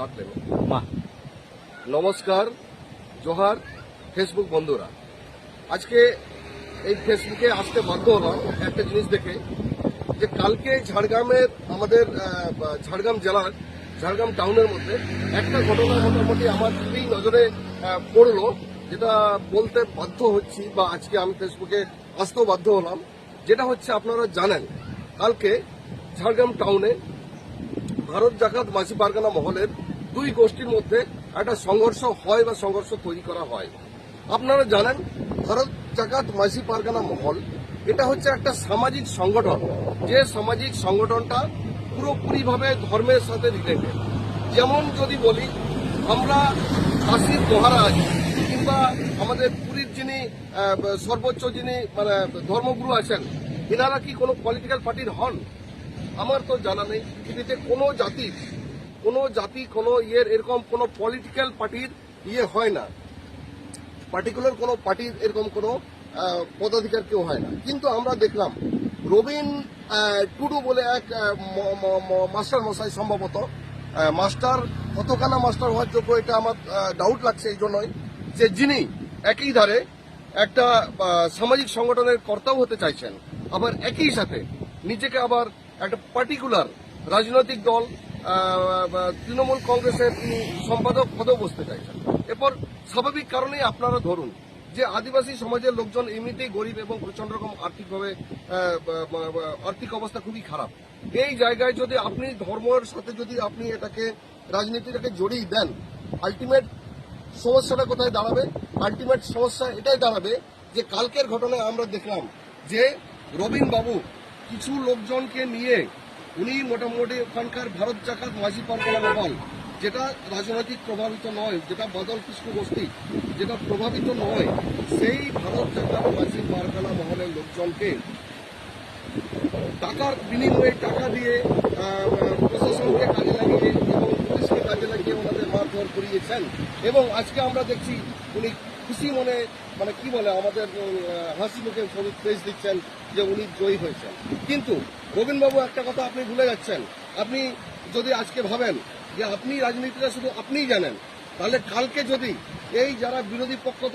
কাটলেন মা, নমস্কার, জোহার, ফেসবুক বন্ধুরা। আজকে এই ফেসবুকে আসতে বাধ্য হলাম একটা জিনিস দেখে যে কালকে ঝাড়গ্রামের আমাদের ঝাড়গ্রাম জেলার, ঝাড়গ্রাম টাউনের মধ্যে একটা ঘটনা মোটামুটি আমার খুবই নজরে পড়ল, যেটা বলতে বাধ্য হচ্ছি বা আজকে আমি ফেসবুকে আসতেও বাধ্য হলাম। যেটা হচ্ছে আপনারা জানেন, কালকে ঝাড়গ্রাম টাউনে ভারত জাকাত মাসি পারগানা মহলের দুই গোষ্ঠীর মধ্যে একটা সংঘর্ষ হয় বা সংঘর্ষ তৈরি করা হয়। আপনারা জানেন, ভারত জাকাত মাসি পারগানা মহল, এটা হচ্ছে একটা সামাজিক সংগঠন। যে সামাজিক সংগঠনটা পুরোপুরিভাবে ধর্মের সাথে রিলেটেড যেমন যদি বলি, আমরা কাশীর মহারাজ কিংবা আমাদের পুরীর যিনি সর্বোচ্চ যিনি মানে ধর্মগুরু আছেন, এনারা কি কোনো পলিটিক্যাল পার্টির হন? আমার তো জানা নেই। পৃথিবীতে কোনো জাতি কোনো জাতি, কোনো ইয়ের এরকম কোনো পলিটিক্যাল পার্টির ইয়ে হয় না। পার্টিকুলার কোনো পার্টির এরকম কোনো পদাধিকার কেউ হয় না। কিন্তু আমরা দেখলাম, রবিন টুডু বলে এক মাস্টার মশাই সম্ভবত মাস্টার, কতখানা মাস্টার হওয়ার যোগ্য এটা আমার ডাউট লাগছে এই জন্যই যে যিনি একই ধারে একটা সামাজিক সংগঠনের কর্তাও হতে চাইছেন। আবার একই সাথে নিজেকে আবার একটা পার্টিকুলার রাজনৈতিক দল তৃণমূল কংগ্রেসের তিনি সম্পাদক পদেও বসতে চাইছেন। এরপর স্বাভাবিক কারণেই আপনারা ধরুন যে আদিবাসী সমাজের লোকজন এমনিতেই গরিব এবং প্রচণ্ড রকম আর্থিকভাবে আর্থিক অবস্থা খুবই খারাপ। এই জায়গায় যদি আপনি ধর্মের সাথে যদি আপনি এটাকে, রাজনীতিটাকে জড়িয়ে দেন আলটিমেট সমস্যাটা কোথায় দাঁড়াবে? আলটিমেট সমস্যা এটাই দাঁড়াবে যে কালকের ঘটনায় আমরা দেখলাম যে রবিন বাবু কিছু লোকজনকে নিয়ে উনি মোটামুটি ওখানকার ভারত জাকাত মাঝি পারগনা মহল যেটা রাজনৈতিক প্রভাবিত নয়, যেটা বদল কৃষ্ণ গোষ্ঠী যেটা প্রভাবিত নয়, সেই ভারত জাকাত মাঝি পারগনা মহলের লোকজনকে টাকার বিনিময়ে টাকা দিয়ে প্রশাসনকে কাজে লাগিয়ে এবং পুলিশকে কাজে লাগিয়ে ওনাদের মারধর করিয়েছেন। এবং আজকে আমরা দেখছি উনি খুশি মনে মানে কি বলে, আমাদের হাসি মুখে ছবি ফেস দিচ্ছেন যে উনি জয়ী হয়েছেন। কিন্তু রবীনবাবু একটা কথা আপনি ভুলে যাচ্ছেন। আপনি যদি আজকে ভাবেন যে আপনি রাজনীতিটা শুধু আপনিই জানেন, তাহলে কালকে যদি এই যারা বিরোধী পক্ষ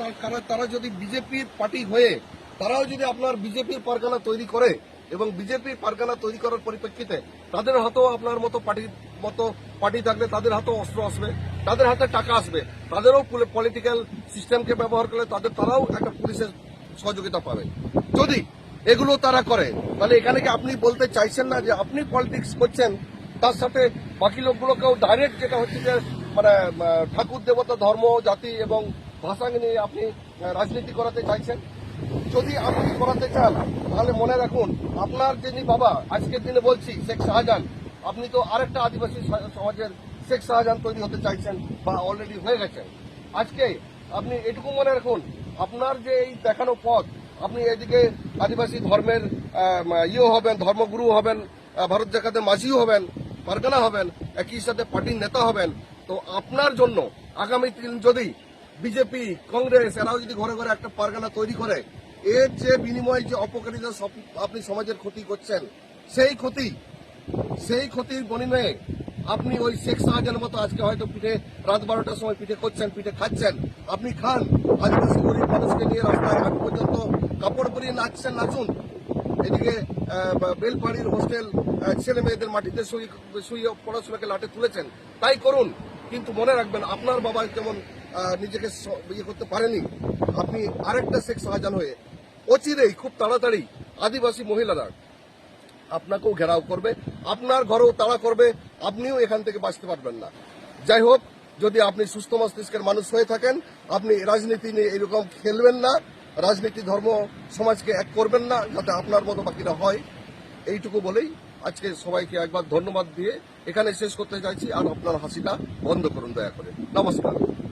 তার- যদি বিজেপির পার্টি হয়ে, তারাও যদি আপনার বিজেপির পারগানা তৈরি করে এবং বিজেপির পারগানা তৈরি করার পরিপ্রেক্ষিতে তাদের হাতেও আপনার মতো পার্টির মতো পার্টি থাকলে তাদের হাতেও অস্ত্র আসবে, তাদের হাতে টাকা আসবে, তাদেরও পলিটিক্যাল সিস্টেমকে ব্যবহার করলে তাদের তারাও একটা পুলিশের সহযোগিতা পাবে। যদি এগুলো তারা করে, তাহলে এখানে কি আপনি বলতে চাইছেন না যে আপনি পলিটিক্স করছেন, তার সাথে বাকি লোকগুলোকেও ডাইরেক্ট যেটা হচ্ছে যে মানে ঠাকুর, দেবতা, ধর্ম, জাতি এবং ভাষাকে নিয়ে আপনি রাজনীতি করাতে চাইছেন? যদি আপনি করাতে চান, তাহলে মনে রাখুন, আপনার যিনি বাবা, আজকের দিনে বলছি, শেখ শাহজাহান আপনি তো আরেকটা আদিবাসী সমাজের শেখ শাহজাহান তৈরি হতে চাইছেন বা অলরেডি হয়ে গেছেন আজকে আপনি এটুকু মনে রাখুন আপনার যে এই দেখানো পথ আপনি এদিকে আদিবাসী ধর্মের আহ, ইয়ে হবেন ধর্মগুরু হবেন ভারত জাকাতে মাঝিও হবেন পারগানা হবেন একই সাথে পার্টির নেতা হবেন তো আপনার জন্য আগামী দিন যদি বিজেপি কংগ্রেস এরাও যদি ঘরে ঘরে একটা পারগানা তৈরি করে এর যে বিনিময়ে যে অপকারিতা আপনি সমাজের ক্ষতি করছেন সেই ক্ষতি সেই ক্ষতির বিনিময়ে আপনি ওই শেখ শাহজাহানের মতো আজকে হয়তো পিঠে রাত বারোটার সময় পিঠে করছেন, পিঠে খাচ্ছেন। আপনি খান। আদিবাসী গরিব মানুষকে নিয়ে রাস্তায় আগ পর্যন্ত কাপড় পরিয়ে নাচছেন, নাচুন। এদিকে বেলপাড়ির হোস্টেল ছেলে মেয়েদের মাটিতে শুয়ে পড়াশোনাকে লাটে তুলেছেন। তাই করুন। কিন্তু মনে রাখবেন, আপনার বাবা যেমন নিজেকে ইয়ে করতে পারেনি, আপনি আরেকটা শেখ শাহজাহান হয়ে অচিরেই, খুব তাড়াতাড়ি আদিবাসী মহিলারা আপনাকেও ঘেরাও করবে, আপনার ঘরেও তাড়া করবে, আপনিও এখান থেকে বাঁচতে পারবেন না। যাই হোক, যদি আপনি সুস্থ মস্তিষ্কের মানুষ হয়ে থাকেন, আপনি রাজনীতি নিয়ে এরকম খেলবেন না, রাজনীতি, ধর্ম, সমাজকে এক করবেন না, যাতে আপনার মতো বাকিরা হয়। এইটুকু বলেই আজকে সবাইকে একবার ধন্যবাদ দিয়ে এখানে শেষ করতে চাইছি, আর আপনার হাসিটা বন্ধ করুন দয়া করে। নমস্কার।